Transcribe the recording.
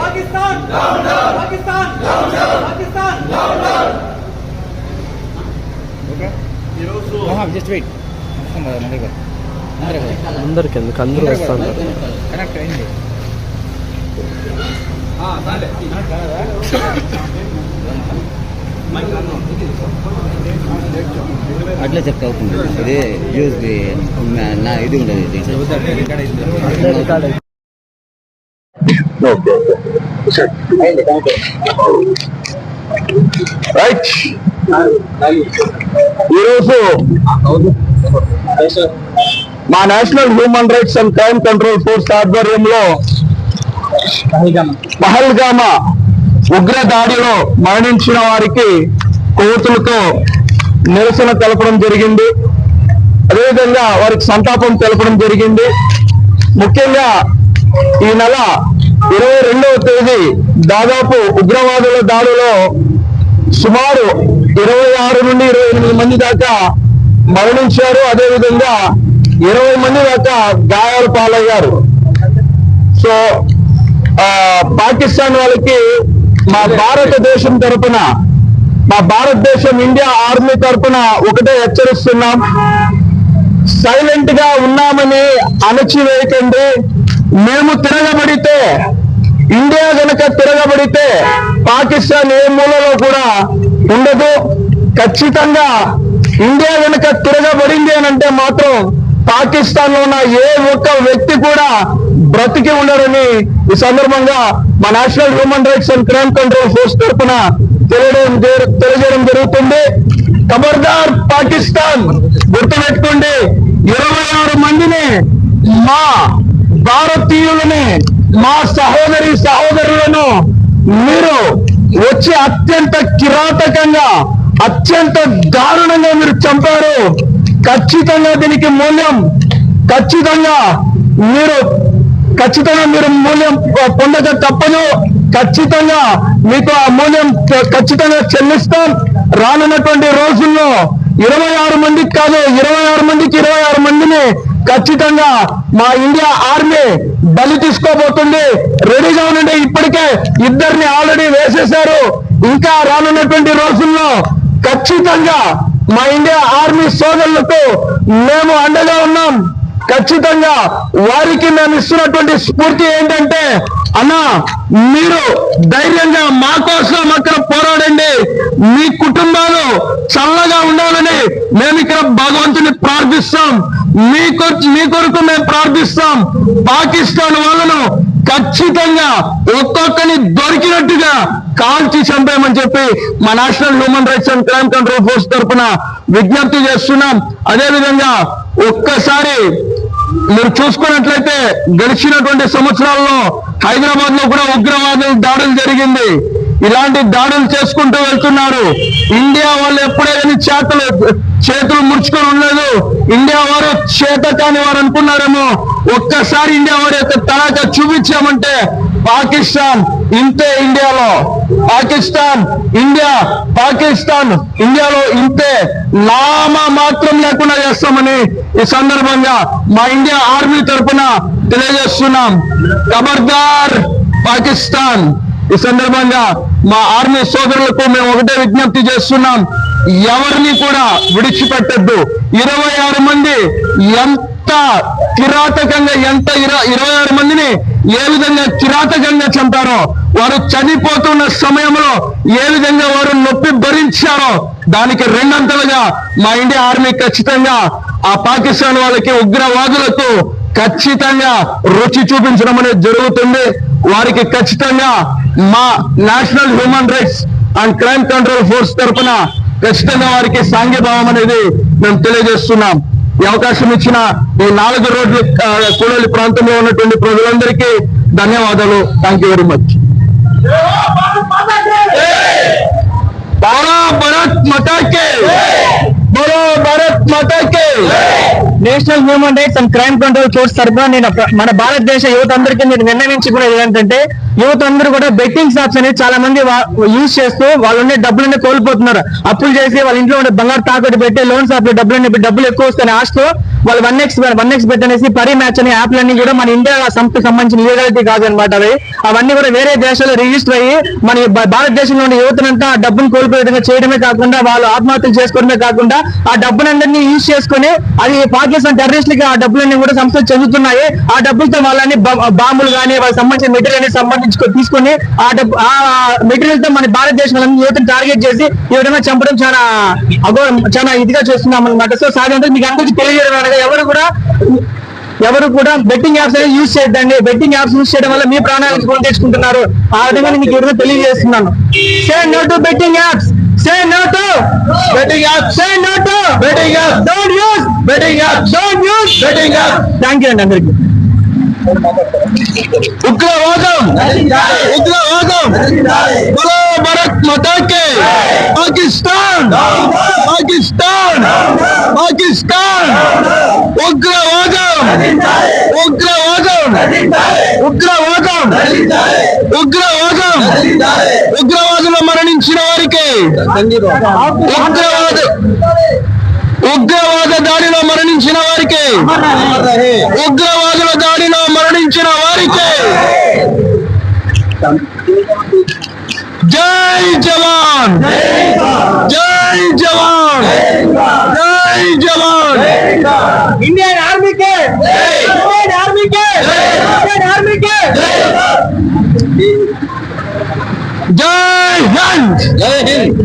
పాకిస్తాన్! పాకిస్తాన్! పాకిస్తాన్! అందరికి ఎందుకు? అందరూ వస్తారు. అట్లా చెప్తా అవుతుంది. ఇది యూస్ నా ఇది ఉండదు అయింది. రైట్ ఈరోజు మా national human rights and crime control force ఆధ్వర్యంలో పహల్గామా ఉగ్ర దాడిలో మరణించిన వారికి కోతులతో నిరసన తెలపడం జరిగింది. అదేవిధంగా వారికి సంతాపం తెలపడం జరిగింది. ముఖ్యంగా ఈ నెల ఇరవై రెండవ తేదీ దాదాపు ఉగ్రవాదుల దాడిలో సుమారు ఇరవై ఆరు నుండి ఇరవై ఎనిమిది మంది దాకా మరణించారు. అదేవిధంగా ఇరవై మంది దాకా గాయాల పాలయ్యారు. సో ఆ, పాకిస్తాన్ వాళ్ళకి మా భారతదేశం తరపున మా భారతదేశం ఇండియా ఆర్మీ తరపున ఒకటే హెచ్చరిస్తున్నాం. సైలెంట్గా ఉన్నామని అణచివేయకండి. మేము తిరగబడితే ఇండియా కనుక తిరగబడితే పాకిస్తాన్ ఏ మూలలో కూడా ఉండదు. ఖచ్చితంగా ఇండియా కనుక తిరగబడింది అని అంటే మాత్రం పాకిస్తాన్లో ఉన్న ఏ ఒక్క వ్యక్తి కూడా బ్రతికి ఉండరని ఈ సందర్భంగా మా national human rights and crime control force తరఫున తెలియడం తెలియజేయడం జరుగుతుంది. ఖబర్దార్ పాకిస్తాన్ గుర్తుపెట్టుకోండి. ఇరవై ఆరు మందిని మా భారతీయులని మా సహోదరి సహోదరులను మీరు వచ్చి అత్యంత కిరాతకంగా అత్యంత దారుణంగా మీరు చంపారు. ఖచ్చితంగా దీనికి మూల్యం ఖచ్చితంగా మీరు ఖచ్చితంగా మీరు మూల్యం పొందక తప్పదు. ఖచ్చితంగా మీకు ఆ మూల్యం ఖచ్చితంగా చెల్లిస్తాం. రానున్నటువంటి రోజుల్లో ఇరవై ఆరు మందికి కాదు ఇరవై ఆరు మందికి ఇరవై ఆరు మందిని ఖచ్చితంగా మా ఇండియా ఆర్మీ బలి తీసుకోబోతుంది. రెడీగా ఉండండి. ఇప్పటికే ఇద్దరిని ఆల్రెడీ వేసేశారు. ఇంకా రానున్నటువంటి రోజుల్లో ఖచ్చితంగా మా ఇండియా ఆర్మీ సోదరులకు మేము అండగా ఉన్నాం. ఖచ్చితంగా వారికి మేము ఇస్తున్నటువంటి స్ఫూర్తి ఏంటంటే అన్నా మీరు ధైర్యంగా మా కోసం అక్కడ పోరాడండి. మీ కుటుంబాలు చల్లగా ఉండాలని మేము ఇక్కడ భగవంతుని ప్రార్థిస్తాం. మీ మీ కొరకు మేము ప్రార్థిస్తాం. పాకిస్తాన్ వాళ్ళను ఖచ్చితంగా ఒక్కొక్కని దొరికినట్టుగా కాల్చి చంపేయమని చెప్పి మా national human rights and crime control force తరఫున విజ్ఞప్తి చేస్తున్నాం. అదేవిధంగా ఒక్కసారి మీరు చూసుకున్నట్లయితే గడిచినటువంటి సంవత్సరాల్లో హైదరాబాద్లో కూడా ఉగ్రవాదులు దాడులు జరిగింది. ఇలాంటి దాడులు చేసుకుంటూ వెళ్తున్నారు. ఇండియా వాళ్ళు ఎప్పుడైనా చేతలు చేతులు చేతులు ముడుచుకొని ఉండదు ఇండియా వారు చేత కాని వారు అనుకున్నారేమో. ఒక్కసారి ఇండియా వారి యొక్క తడాక చూపించామంటే పాకిస్తాన్ ఇంతే ఇండియాలో. పాకిస్తాన్ ఇండియా పాకిస్తాన్ ఇండియాలో ఇంతే. లామా మాత్రం లేకుండా చేస్తామని ఈ సందర్భంగా మా ఇండియా ఆర్మీ తరపున తెలియజేస్తున్నాం. ఖబర్దార్ పాకిస్తాన్. ఈ సందర్భంగా మా ఆర్మీ సోదరులకు మేము ఒకటే విజ్ఞప్తి చేస్తున్నాం. ఎవరిని కూడా విడిచిపెట్టద్దు. ఇరవై ఆరు మంది ఎంత కిరాతకంగా ఎంత ఇరవై ఆరు మందిని ఏ విధంగా కిరాతకంగా చంపారో వారు చనిపోతున్న సమయంలో ఏ విధంగా వారు నొప్పి భరించారో దానికి రెండంతలుగా మా ఇండియా ఆర్మీ ఖచ్చితంగా ఆ పాకిస్తాన్ వాళ్ళకి ఉగ్రవాదులకు ఖచ్చితంగా రుచి చూపించడం అనేది జరుగుతుంది. వారికి ఖచ్చితంగా మా national human rights and crime control force తరఫున ఖచ్చితంగా వారికి సాంఘీభావం అనేది మేము తెలియజేస్తున్నాం. ఈ అవకాశం ఇచ్చిన ఈ నాలుగు రోడ్లు కూడలి ప్రాంతంలో ఉన్నటువంటి ప్రజలందరికీ ధన్యవాదాలు. థ్యాంక్ వెరీ మచ్ భారత్ మతాకే! బోలో Bharat మతాకే! National human rights and crime control force తరఫున నేను మన భారతదేశ యువత అందరికీ నేను నిర్ణయించుకునేది ఏంటంటే యువత అందరూ కూడా బెట్టింగ్ షాప్స్ అనేది చాలా మంది యూజ్ చేస్తూ వాళ్ళు ఉండే డబ్బులన్నీ కోల్పోతున్నారు. అప్పులు చేసి వాళ్ళ ఇంట్లో ఉండే బంగారు తాకట్టు పెట్టి లోన్ షాప్లో డబ్బులన్నీ డబ్బులు ఎక్కువ వస్తాయని ఆశతో వాళ్ళు one x one x bet అనేసి పరి మ్యాచ్ అనే యాప్లన్నీ కూడా మన ఇండియా సంస్థకు సంబంధించిన లీగాలిటీ కాదు అనమాట అవి. అవన్నీ కూడా వేరే దేశాల్లో రిజిస్టర్ అయ్యి మన భారతదేశంలో ఉన్న యువతనంతా ఆ డబ్బును కోల్పోయే విధంగా చేయడమే కాకుండా వాళ్ళు ఆత్మహత్యలు చేసుకోవడమే కాకుండా ఆ డబ్బునందరినీ యూజ్ చేసుకొని అది పాకిస్తాన్ టెర్రరిస్టులకి ఆ డబ్బులన్నీ కూడా సంస్థలు చెందుతున్నాయి. ఆ డబ్బులతో వాళ్ళని బాంబులు కానీ వాళ్ళకి సంబంధించిన మెటీరియల్ అనేది సంపాదించుకో తీసుకొని ఆ డబ్బు ఆ మెటీరియల్తో మన భారతదేశంలో యువతను టార్గెట్ చేసి ఈ విధంగా చంపడం చాలా అఘోరం చాలా ఇదిగా చూస్తున్నాం అనమాట సో సాధారణంగా మీకు అందరికీ తెలియజేయడం అనగా ఎవరు కూడా ఎవరు కూడా బెట్టింగ్ యాప్స్ అనేది యూజ్ చేయొద్దండి. బెట్టింగ్ యాప్స్ యూజ్ చేయడం వల్ల మీ ప్రాణాలకు ఫోన్ తెచ్చుకుంటున్నారు. ఆ విధంగా మీకు ఎవరైనా తెలియజేస్తున్నాను. Say no to betting apps say no to betting apps say no to betting apps don't use betting apps don't use betting apps thank you అండి అందరికీ. ఉగ్రవాదం! ఉగ్రవాదం! బలో భరత్ మతాకే! పాకిస్తాన్! పాకిస్తాన్! పాకిస్తాన్! ఉగ్రవాదం! ఉగ్రవాదం! ఉగ్రవాదం! ఉగ్రవాదం! ఉగ్రవాదులు మరణించిన వారికి! ఉగ్రవాద ఉగ్రవాద దాడిలో మరణించిన వారికి! ఉగ్రవాద వారికి జై జవాన్! జై జవాన్! జై జవాన్! ఇండియన్ ఆర్మీకే! ఇండియన్ ఆర్మీకే! ఇండియన్ ఆర్మీకే! జై హింద్! జై హింద్!